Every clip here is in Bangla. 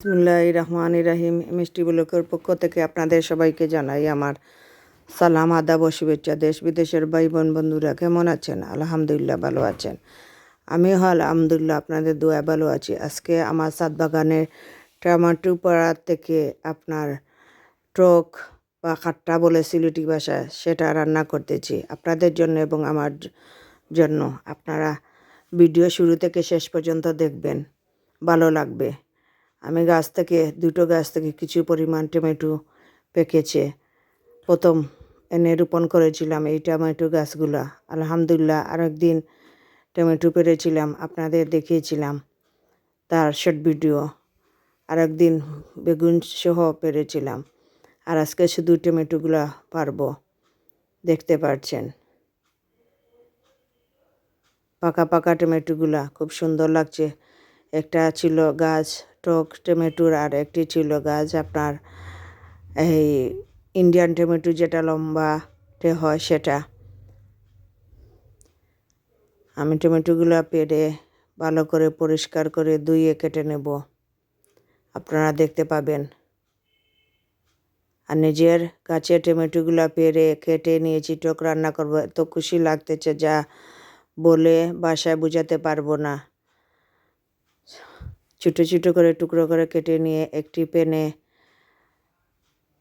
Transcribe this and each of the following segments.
বিসমুল্লাহ রহমান রাহিম। মিষ্টি ব্লকের পক্ষ থেকে আপনাদের সবাইকে জানাই আমার সালাম, আদাব ও শুভেচ্ছা। দেশ বিদেশের ভাই বোন বন্ধুরা কেমন আছেন? আলহামদুলিল্লাহ ভালো আছেন। আমি হল, আলহামদুলিল্লাহ, আপনাদের দোয়া ভালো আছি। আজকে আমার সাত বাগানের টমাটো পাড়া থেকে আপনার টক বা খাট্টা বলে সিলেটি ভাষায় সেটা রান্না করতেছি। আপনাদের জন্য এবং আমার জন্য। আপনারা ভিডিও শুরু থেকে শেষ পর্যন্ত দেখবেন। ভালো লাগবে। আমি গাছ থেকে, দুটো গাছ থেকে কিছু পরিমাণ টমেটো পেকেছে। প্রথম এনে রোপণ করেছিলাম এই টমেটো গাছগুলা। আলহামদুলিল্লাহ, আরেকদিন টমেটো পেরেছিলাম, আপনাদের দেখিয়েছিলাম তার শর্ট ভিডিও আরেকদিন বেগুন সহ পেরেছিলাম। আর আজকে শুধু টমেটোগুলা পারব, দেখতে পাচ্ছেন পাকা পাকা টমেটোগুলা, খুব সুন্দর লাগছে। একটা ছিল গাছ টক টমেটোর আর একটি ছিল গাছ, আপনার এই ইন্ডিয়ান টমেটো যেটা লম্বাতে হয় সেটা। আমি টমেটোগুলো পেরে ভালো করে পরিষ্কার করে ধুয়ে কেটে নেব। আপনারা দেখতে পাবেন। আর নিজের গাছে টমেটোগুলো পেরে কেটে নিয়েছি, টক রান্না করব, এত খুশি লাগতেছে যা বলে বাসায় বোঝাতে পারব না। ছোটো ছোটো করে টুকরো করে কেটে নিয়ে একটি প্যানে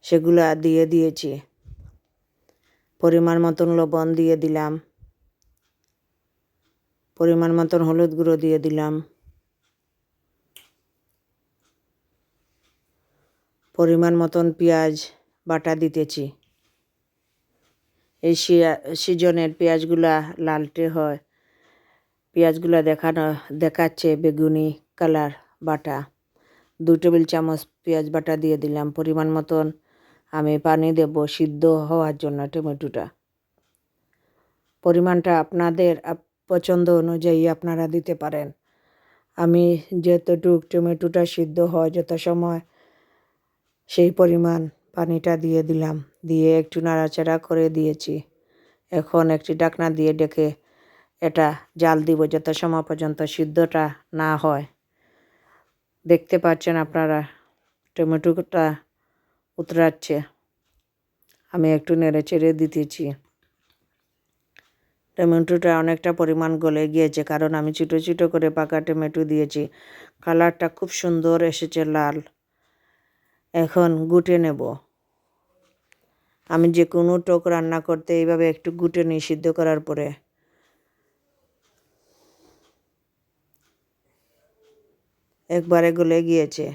সেগুলা দিয়ে দিয়েছি। পরিমাণ মতন লবণ দিয়ে দিলাম। পরিমাণ মতন হলুদ গুঁড়ো দিয়ে দিলাম। পরিমাণ মতন পেঁয়াজ বাটা দিতেছি। এই সিজনের পেঁয়াজগুলা লালটে হয়। পেঁয়াজগুলা দেখানো, দেখাচ্ছে বেগুনি কালার। বাটা। দু টেবিল চামচ পেঁয়াজ বাটা দিয়ে দিলাম। পরিমাণ মতন আমি পানি দেব সিদ্ধ হওয়ার জন্য টমেটোটা। পরিমাণটা আপনাদের পছন্দ অনুযায়ী আপনারা দিতে পারেন। আমি যতটুক টমেটোটা সিদ্ধ হয় যত সময় সেই পরিমাণ পানিটা দিয়ে দিলাম। দিয়ে একটু নাড়াচাড়া করে দিয়েছি। এখন একটি ডাকনা দিয়ে ডেকে এটা জাল দিব যত সময় পর্যন্ত সিদ্ধটা না হয়। দেখতে পাচ্ছেন আপনারা। টমেটোটা উতরাচ্ছে। আমি একটু নেড়ে চেড়ে দিতেছি। টমেটোটা অনেকটা পরিমাণ গলে গিয়েছে, কারণ আমি ছোটো ছোটো করে পাকা টমেটো দিয়েছি। কালারটা খুব সুন্দর এসেছে লাল। এখন গুটে নেব। আমি যে কোনো টক রান্না করতে এইভাবে একটু গুটে নিই সিদ্ধ করার পরে একবারে গলে গিয়েছে।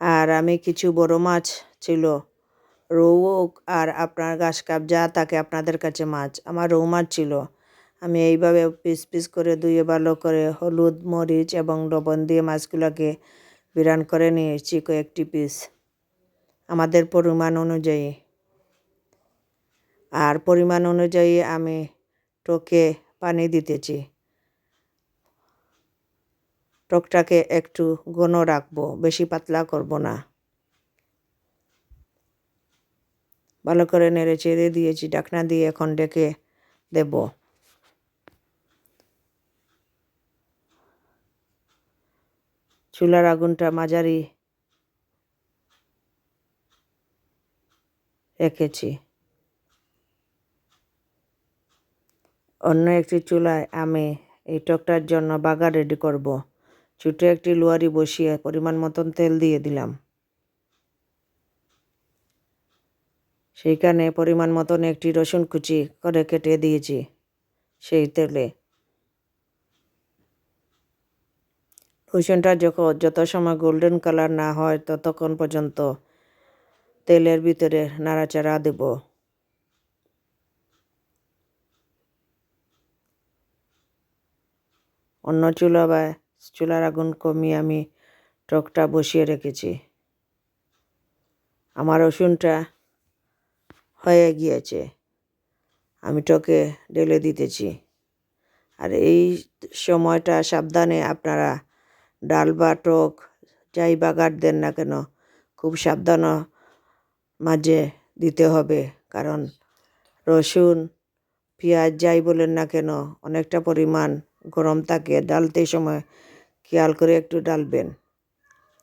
আর আমি কিছু বড় মাছ ছিল, রৌ আর আপনার গাছ কাপ, যা থাকে আপনাদের কাছে মাছ, আমার রৌ মাছ ছিল। আমি এইভাবে পিস পিস করে ধুয়ে ভালো করে হলুদ, মরিচ এবং লবণ দিয়ে মাছগুলোকে বিরান করে নিয়েছি কয়েকটি পিস। আমাদের পরিমাণ অনুযায়ী। আর পরিমাণ অনুযায়ী আমি টোকে পানি দিতেছি। টকটাকে একটু ঘন রাখব, বেশি পাতলা করব না। ভালো করে নেড়ে চেড়ে দিয়েছি, ডাকনা দিয়ে এখন ডেকে দেব। চুলার আগুনটা মাঝারি রেখেছি। অন্য একটি চুলায় আমি এই টকটার জন্য বাগা রেডি করব। ছোটো একটি লোয়ারি বসিয়ে পরিমাণ মতন তেল দিয়ে দিলাম। সেইখানে পরিমাণ মতন একটি রসুন কুচি করে কেটে দিয়েছি সেই তেলে। রসুনটা যখন যত সময় গোল্ডেন কালার না হয় ততক্ষণ পর্যন্ত তেলের ভিতরে নাড়াচাড়া দেব। অন্য চুলা বা চুলার আগুন কমিয়ে আমি টকটা বসিয়ে রেখেছি। আমার রসুনটা হয়ে গিয়েছে। আমি টকে ঢেলে দিতেছি। আর এই সময়টা সাবধানে আপনারা ডাল বা টক যাই বাগার দেন না কেন, খুব সাবধান মাঝে দিতে হবে। কারণ রসুন, পেঁয়াজ যাই বলেন না কেন, অনেকটা পরিমাণ গরম থাকে। ডালতে সময় খেয়াল করে একটু ডালবেন।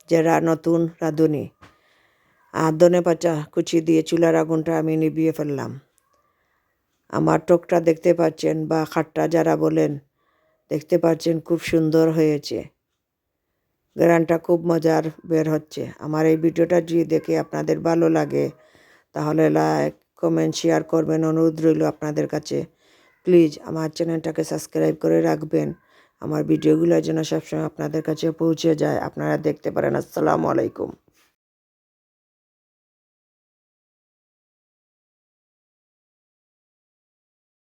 যারা নতুন রাঁধুনি, আর ধনে পাতা কুচি দিয়ে চুলার আগুনটা আমি নিভিয়ে ফেললাম। আমার টোকটা দেখতে পাচ্ছেন বা খাট্টা যারা বলেন, দেখতে পাচ্ছেন খুব সুন্দর হয়েছে। গ্রানটা খুব মজার বের হচ্ছে। আমার এই ভিডিওটা যদি দেখে আপনাদের ভালো লাগে, তাহলে লাইক, কমেন্ট, শেয়ার করবেন। অনুরোধ রইল আপনাদের কাছে। প্লিজ আমার চ্যানেলটাকে সাবস্ক্রাইব করে রাখবেন। আমার ভিডিওগুলো যেন সবসময় আপনাদের কাছে পৌঁছে যায়। আপনারা দেখতে পারেন। আসসালামু আলাইকুম।